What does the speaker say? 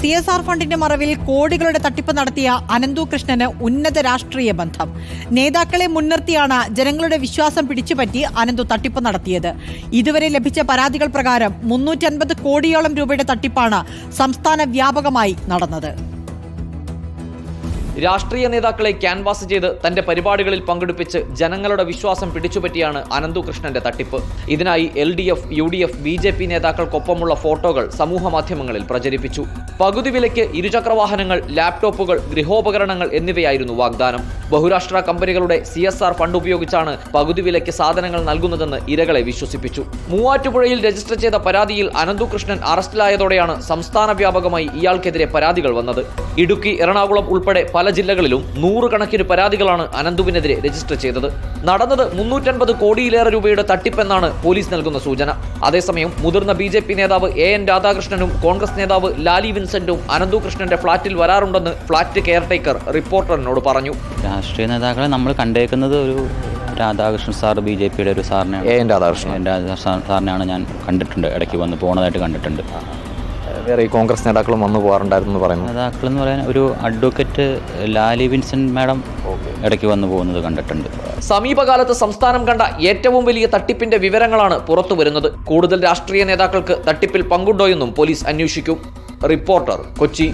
C S R ഫണ്ടിന്റെ മറവിൽ കോടികളുടെ തട്ടിപ്പ് നടത്തിയ അനന്തു കൃഷ്ണന് ഉന്നത രാഷ്ട്രീയ ബന്ധം. നേതാക്കളെ മുൻനിർത്തിയാണ് ജനങ്ങളുടെ വിശ്വാസം പിടിച്ചുപറ്റി അനന്തു തട്ടിപ്പ് നടത്തിയത്. ഇതുവരെ ലഭിച്ച പരാതികൾ പ്രകാരം മുന്നൂറ്റൻപത് കോടിയോളം രൂപയുടെ തട്ടിപ്പാണ് സംസ്ഥാന വ്യാപകമായി നടന്നത്. രാഷ്ട്രീയ നേതാക്കളെ ക്യാൻവാസ് ചെയ്ത് തന്റെ പരിപാടികളിൽ പങ്കെടുപ്പിച്ച് ജനങ്ങളുടെ വിശ്വാസം പിടിച്ചുപറ്റിയാണ് അനന്തുകൃഷ്ണന്റെ തട്ടിപ്പ്. ഇതിനായി L D F U D F B J P നേതാക്കൾക്കൊപ്പമുള്ള ഫോട്ടോകൾ സമൂഹമാധ്യമങ്ങളിൽ പ്രചരിപ്പിച്ചു. പകുതി വിലയ്ക്ക് ഇരുചക്രവാഹനങ്ങൾ ലാപ്ടോപ്പുകൾ ഗൃഹോപകരണങ്ങൾ എന്നിവയായിരുന്നു വാഗ്ദാനം. ബഹുരാഷ്ട്ര കമ്പനികളുടെ സി എസ് ആർ ഫണ്ട് ഉപയോഗിച്ചാണ് പകുതി വിലയ്ക്ക് സാധനങ്ങൾ നൽകുന്നതെന്ന് ഇരകളെ വിശ്വസിപ്പിച്ചു. മൂവാറ്റുപുഴയിൽ രജിസ്റ്റർ ചെയ്ത പരാതിയിൽ അനന്തുകൃഷ്ണൻ അറസ്റ്റിലായതോടെയാണ് സംസ്ഥാന വ്യാപകമായി ഇയാൾക്കെതിരെ പരാതികൾ വന്നത്. ഇടുക്കി എറണാകുളം ഉൾപ്പെടെ പല ജില്ലകളിലും നൂറുകണക്കിന് പരാതികളാണ് അനന്തുവിനെതിരെ രജിസ്റ്റർ ചെയ്തത്. നടന്നത് മുന്നൂറ്റൻപത് കോടിയിലേറെ രൂപയുടെ തട്ടിപ്പെന്നാണ് പോലീസ് നൽകുന്ന സൂചന. അതേസമയം മുതിർന്ന ബി ജെ പി നേതാവ് എ എൻ രാധാകൃഷ്ണനും കോൺഗ്രസ് നേതാവ് ലാലി വിൻസെന്റും അനന്തുകൃഷ്ണന്റെ ഫ്ളാറ്റിൽ വരാറുണ്ടെന്ന് ഫ്ളാറ്റ് കെയർടേക്കർ റിപ്പോർട്ടറിനോട് പറഞ്ഞു. രാഷ്ട്രീയ നേതാക്കളെ നമ്മൾ കണ്ടേക്കുന്നത് ഒരു രാധാകൃഷ്ണൻ സാർ ബി ജെ പിയുടെ ഒരു സാറിനെ രാധാകൃഷ്ണൻ സാറിനെയാണ് ഞാൻ കണ്ടിട്ടുണ്ട്. ഇടയ്ക്ക് വന്ന് പോണതായിട്ട് കണ്ടിട്ടുണ്ട്. വേറെ ഈ കോൺഗ്രസ് നേതാക്കളും വന്നു പോകാറുണ്ടായിരുന്നു എന്ന് പറയുന്നു. നേതാക്കൾ എന്ന് പറയാൻ ഒരു അഡ്വക്കേറ്റ് ലാലി വിൻസെന്റ് മാഡം ഇടയ്ക്ക് വന്നു പോകുന്നത് കണ്ടിട്ടുണ്ട്. സമീപകാലത്ത് സംസ്ഥാനം കണ്ട ഏറ്റവും വലിയ തട്ടിപ്പിന്റെ വിവരങ്ങളാണ് പുറത്തു വരുന്നത്. കൂടുതൽ രാഷ്ട്രീയ നേതാക്കൾക്ക് തട്ടിപ്പിൽ പങ്കുണ്ടോയെന്നും പോലീസ് അന്വേഷിക്കും. റിപ്പോർട്ടർ കൊച്ചി.